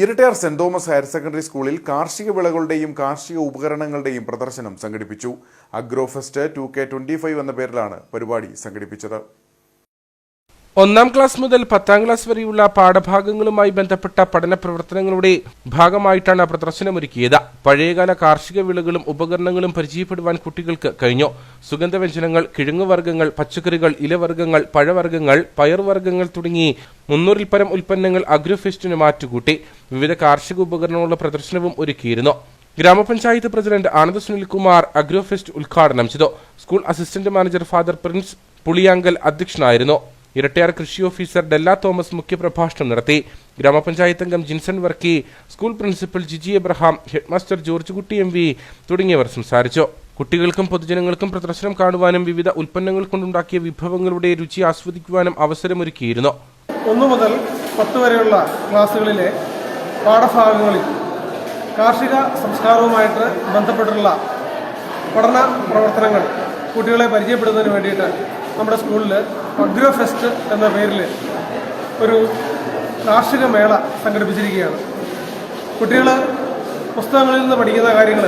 Irattayar saint Thomas higher secondary സ്കൂളിൽ കാർഷിക വിളകളുടെയും കാർഷിക ഉപകരണങ്ങളുടെയും പ്രദർശനം സംഘടിപ്പിച്ചു. Agro fest two K twenty five എന്ന പേരിലാണ് പരിപാടി സംഘടിപ്പിച്ചത്. ഒന്നാം ക്ലാസ് മുതൽ പത്താം ക്ലാസ് വരെയുള്ള പാഠഭാഗങ്ങളുമായി ബന്ധപ്പെട്ട പഠന പ്രവർത്തനങ്ങളുടെ ഭാഗമായിട്ടാണ് പ്രദർശനമൊരുക്കിയത്. പഴയകാല കാർഷിക വിളകളും ഉപകരണങ്ങളും പരിചയപ്പെടുവാൻ കുട്ടികൾക്ക് കഴിഞ്ഞു. സുഗന്ധവ്യഞ്ജനങ്ങൾ കിഴങ്ങുവർഗങ്ങൾ പച്ചക്കറികൾ ഇലവർഗങ്ങൾ പഴവർഗങ്ങൾ പയർവർഗങ്ങൾ തുടങ്ങി മുന്നൂറിൽ പരം ഉൽപ്പന്നങ്ങൾ അഗ്രോഫെസ്റ്റിന് മാറ്റുകൂട്ടി വിവിധ കാർഷിക ഉപകരണങ്ങളുടെ പ്രദർശനവും ഒരുക്കിയിരുന്നു. ഗ്രാമപഞ്ചായത്ത് പ്രസിഡന്റ് ആനന്ദ് സുനിൽകുമാർ അഗ്രോഫെസ്റ്റ് ഉദ്ഘാടനം ചെയ്തു. School assistant manager father Prince Puliyankal അധ്യക്ഷനായിരുന്നു. ഇരട്ടയാർ കൃഷി ഓഫീസർ ഡെല്ല തോമസ് മുഖ്യപ്രഭാഷണം നടത്തി. ഗ്രാമപഞ്ചായത്ത് അംഗം Jinson Varkey school principal Jiji Abraham headmaster George Kutty M V തുടങ്ങിയവർ സംസാരിച്ചു. കുട്ടികൾക്കും പൊതുജനങ്ങൾക്കും പ്രദർശനം കാണുവാനും വിവിധ ഉൽപ്പന്നങ്ങൾ കൊണ്ടുണ്ടാക്കിയ വിഭവങ്ങളുടെ രുചി ആസ്വദിക്കുവാനും അവസരമൊരുക്കിയിരുന്നു. ഒന്നു മുതൽ പത്ത് വരെയുള്ള ക്ലാസ്സുകളിലെ പാഠഭാഗങ്ങളിൽ കാർഷിക സംസ്കാരവുമായിട്ട് ബന്ധപ്പെട്ടുള്ള പഠന പ്രവർത്തനങ്ങൾ കുട്ടികളെ പരിചയപ്പെടുന്നതിന് വേണ്ടിയിട്ട് നമ്മുടെ സ്കൂളിൽ അഗ്രോ ഫെസ്റ്റ് എന്ന പേരിൽ ഒരു കാർഷിക മേള സംഘടിപ്പിച്ചിരിക്കുകയാണ്. കുട്ടികൾ പുസ്തകങ്ങളിൽ നിന്ന് പഠിക്കുന്ന കാര്യങ്ങൾ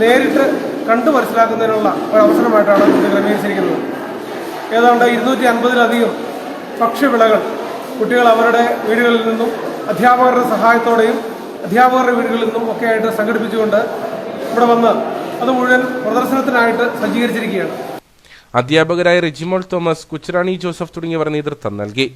നേരിട്ട് കണ്ടു മനസ്സിലാക്കുന്നതിനുള്ള ഒരു അവസരമായിട്ടാണ് ഇത് ക്രമീകരിച്ചിരിക്കുന്നത്. ഏതാണ്ട് ഇരുന്നൂറ്റി അൻപതിലധികം ഭക്ഷ്യവിളകൾ കുട്ടികൾ അവരുടെ വീടുകളിൽ നിന്നും അധ്യാപകരുടെ സഹായത്തോടെയും അധ്യാപകരുടെ വീടുകളിൽ നിന്നും ഒക്കെ ആയിട്ട് സംഘടിപ്പിച്ചുകൊണ്ട് ഇവിടെ വന്ന് അത് മുഴുവൻ പ്രദർശനത്തിനായിട്ട് സജ്ജീകരിച്ചിരിക്കുകയാണ്. അധ്യാപകരായ റെജിമോൾ തോമസ് കുച്ചറാണി ജോസഫ് തുടങ്ങിയവർ നേതൃത്വം നൽകി.